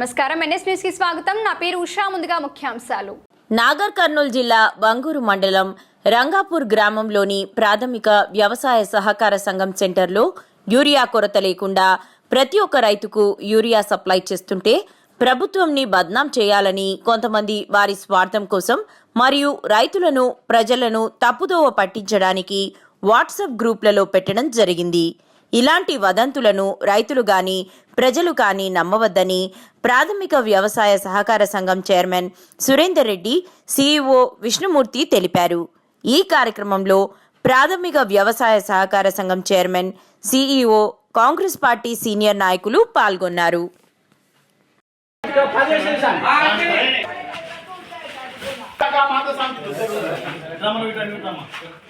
నమస్కారం. ఎన్ఎస్ న్యూస్కి స్వాగతం. నా పేరు ఉషా. ముందుగా ముఖ్యాంశాలు. నాగర్ కర్నూలు జిల్లా బంగూరు మండలం రంగాపూర్ గ్రామంలోని ప్రాథమిక వ్యవసాయ సహకార సంఘం సెంటర్లో యూరియా కొరత లేకుండా ప్రతి ఒక్క రైతుకు యూరియా సప్లై చేస్తుంటే ప్రభుత్వంని బద్నాం చేయాలని కొంతమంది వారి స్వార్థం కోసం మరియు రైతులను ప్రజలను తప్పుదోవ పట్టించడానికి వాట్సాప్ గ్రూప్లలో పెట్టడం జరిగింది. ఇలాంటి వదంతులను రైతులు గాని ప్రజలు కానీ నమ్మవద్దని ప్రాథమిక వ్యవసాయ సహకార సంఘం చైర్మన్ సురేందర్ రెడ్డి సీఈఓ విష్ణుమూర్తి తెలిపారు. ఈ కార్యక్రమంలో ప్రాథమిక వ్యవసాయ సహకార సంఘం chairman CEO Congress party senior నాయకులు పాల్గొన్నారు. రమణ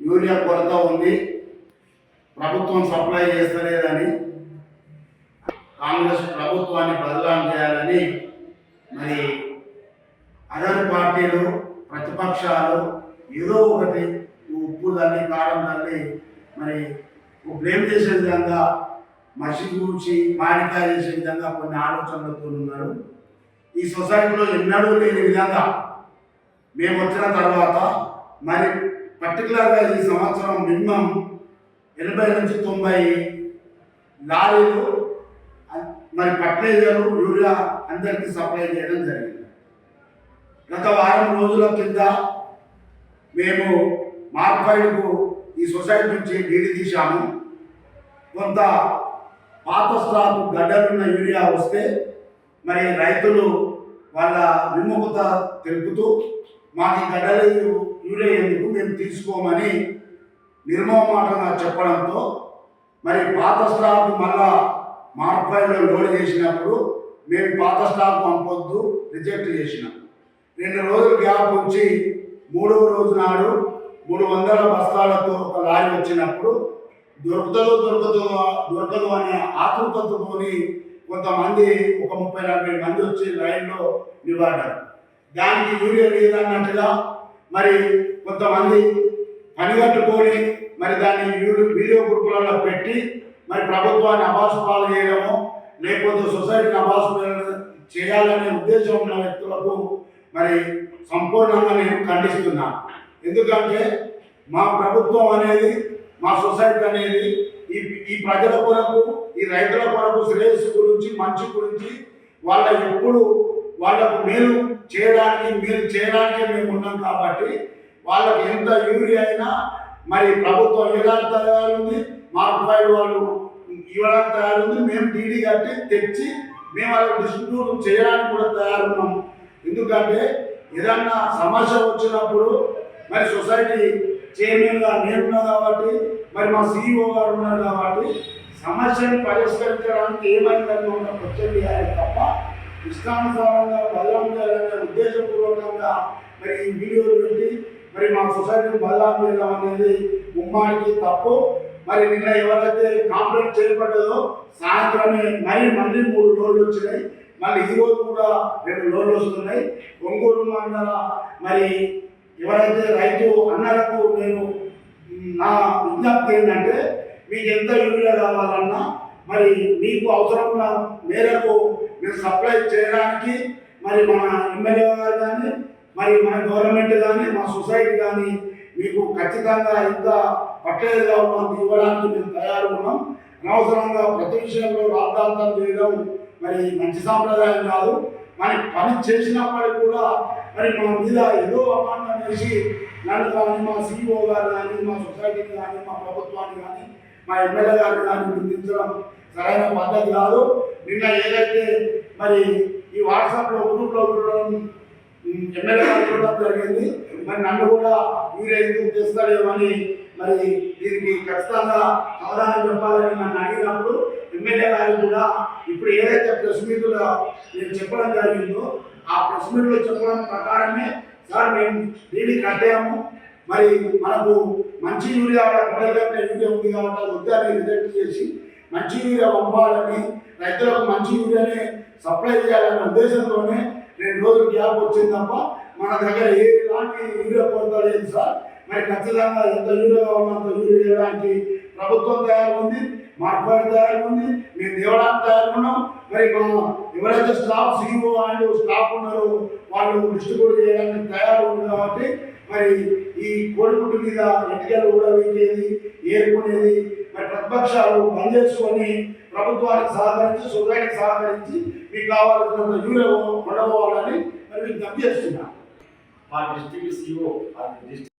యూరియా కొరత ఉంది. ప్రభుత్వం సప్లై చేస్తలేదని కాంగ్రెస్ ప్రభుత్వాన్ని బదలాం చేయాలని మరి అదర్ పార్టీలు ప్రతిపక్షాలు ఏదో ఒకటి ఉప్పు తల్లి కారం తల్లి మరి బ్లేమ్ చేసే విధంగా మసి కూర్చి మాడికాయ చేసే విధంగా కొన్ని ఆలోచనలతో ఉన్నారు. ఈ సొసైటీలో ఎన్నడూ లేని విధంగా మేము వచ్చిన తర్వాత మరి పర్టికులర్గా ఈ సంవత్సరం మినిమం ఎనభై నుంచి తొంభై లారీలు మరి ఫర్టిలైజర్ యూరియా అందరికీ సప్లై చేయడం జరిగింది. గత వారం రోజుల కింద మేము మార్ఫైడ్కు ఈ సొసైటీ నుంచి డీడీ తీశాము. కొంత పాత స్టాక్ గడ్డలున్న యూరియా వస్తే మరి రైతులు వాళ్ళ విముఖత తెలుపుతూ మాకు ఈ గడ్డలు యూరియా ఎందుకు మేము తీసుకోమని నిర్మమాటంగా చెప్పడంతో మరి పాత స్టాక్ మళ్ళా మార్పాయిలో లోడ్ చేసినప్పుడు మేము పాత స్టాక్ పంపొద్దు రిజెక్ట్ చేసినాం. రెండు రోజులు గ్యాప్ వచ్చి మూడవ రోజు నాడు మూడు వందల బస్తాలతో ఒక లారీ వచ్చినప్పుడు దొరుకుతుందో దొరకదు దొరకదు అనే ఆతృతతోని కొంతమంది ఒక ముప్పై నలభై మంది వచ్చి లైన్లో నిలబడ్డారు. దానికి యూరియా లేదన్నట్టుగా మరి కొంతమంది పనిగట్టుకొని మరి దాన్ని వీడియో గ్రూపులలో పెట్టి మరి ప్రభుత్వాన్ని అభాసుపాలు చేయడము లేకపోతే సొసైటీని అబాసు చేయాలనే ఉద్దేశం ఉన్న వ్యక్తులకు మరి సంపూర్ణంగా నేను ఖండిస్తున్నాను ఎందుకంటే మా ప్రభుత్వం అనేది మా సొసైటీ అనేది ఈ ఈ ప్రజల కొరకు ఈ రైతుల కొరకు శ్రేయస్సు గురించి మంచి గురించి వాళ్ళ ఎప్పుడు వాళ్ళకు మేలు చేయడానికి మేలు చేయడానికే మేము ఉన్నాం కాబట్టి వాళ్ళకి ఎంత యూరియా అయినా మరి ప్రభుత్వం ఇవ్వడానికి తయారుంది మార్పుపైన వాళ్ళు ఇవ్వడానికి తయారుంది. మేము డీడీ కట్టి తెచ్చి మేము అలా డిస్ట్రిబ్యూట్ చేయడానికి కూడా తయారున్నాము ఎందుకంటే ఏదన్నా సమస్య వచ్చినప్పుడు మరి సొసైటీ చైర్మన్గా నేనున్నా కాబట్టి మరి మా సీఈఓ గారు ఉన్నారు కాబట్టి సమస్యను పరిష్కరించడానికి ఏమైందని ఉన్న ప్రత్యేక చేయాలి తప్ప ఇష్టానుసారంగా బలం చేయాలనే ఉద్దేశపూర్వకంగా మరి ఈ వీడియోలు పెట్టి మరి మా సొసైటీని బదలాం చేయడం అనేది ముమ్మాడికి తప్పు. మరి నిన్న ఎవరైతే కాంప్లైంట్ చేయబడ్డదో సాయంత్రమే మరి మళ్ళీ మూడు రోజులు వచ్చినాయి. మళ్ళీ ఈ రోజు కూడా రెండు లోన్లు వస్తున్నాయి. ఒంగోలు మండల మరి ఎవరైతే రైతు అన్నలకు నేను నా విజ్ఞప్తి ఏంటంటే మీకు ఎంత యూరియా కావాలన్నా మరి మీకు అవసరమైన మేరకు మీరు సప్లై చేయడానికి మరి మన ఎమ్మెల్యే గారు కానీ మరి మన గవర్నమెంట్ కానీ మా సొసైటీ కానీ మీకు ఖచ్చితంగా ఇంత పట్టేదిగా ఉన్నది ఇవ్వడానికి మేము తయారు ఉన్నాం. అనవసరంగా ప్రతి విషయంలో రాద్ధాంతం చేయడం మరి మంచి సాంప్రదాయం కాదు. మరి పని చేసినప్పటికీ కూడా మరి మా మీద ఏదో అపాండం వేసి నన్ను కానీ మా సీఈఓ గారు కానీ మా సొసైటీని కానీ మా ప్రభుత్వాన్ని కానీ మా ఎమ్మెల్యే గారు కానీ నిందించడం సరైన పద్ధతి కాదు. నిన్న ఏదైతే మరి ఈ వాట్సాప్లో గ్రూప్లో ఉండడం ఎమ్మెల్యే గారు చూడడం జరిగింది. మరి నన్ను కూడా మీరే ఎందుకు చేస్తారేమని మరి దీనికి ఖచ్చితంగా అవగాహన చెప్పాలని నన్ను అడిగినప్పుడు ఎమ్మెల్యే గారు కూడా ఇప్పుడు ఏదైతే ప్రెస్ మీట్లో నేను చెప్పడం జరిగిందో ఆ ప్రెస్ మీట్లో చెప్పడం ప్రకారమే సార్ మేము దీన్ని కట్టాము. మరి మనకు మంచి యూరియా గుండెలపై యూరియా ఉంది కాబట్టి అది వద్దని రిజెక్ట్ చేసి మంచి యూరియా పంపాలని రైతులకు మంచి యూరియాని సప్లై చేయాలనే ఉద్దేశంతోనే రెండు రోజులు గ్యాప్ వచ్చింది తప్ప మన దగ్గర ఏ ఎలాంటి యూరియా కొరత లేదు సార్. మరి ఖచ్చితంగా ఎంత యూరియా కావాలో యూరియా వేయడానికి ప్రభుత్వం తయారు ఉంది మార్కెట్ తయారు ఉంది మేము దేవడానికి తయారు ఉన్నాం మరి మా ఎవరైతే స్టాఫ్ సీఈఓ అండ్ స్టాఫ్ ఉన్నారో వాళ్ళు డిస్ట్రిబ్యూట్ చేయడానికి తయారు ఉంది కాబట్టి మరి ఈ కోడిగుడ్డు మీద ఎన్నికలు కూడా వేసేది ఏర్కొనేది మరి ప్రతిపక్షాలు పనిచేసుకొని ప్రభుత్వానికి సహకరించి సొసైటీకి సహకరించి మీకు కావాల్సినంత యూరియా ఉండవాలని మరి మీకు అభ్యర్థిస్తున్నాను మా డిస్టిక్ సిఓ డిస్టిక్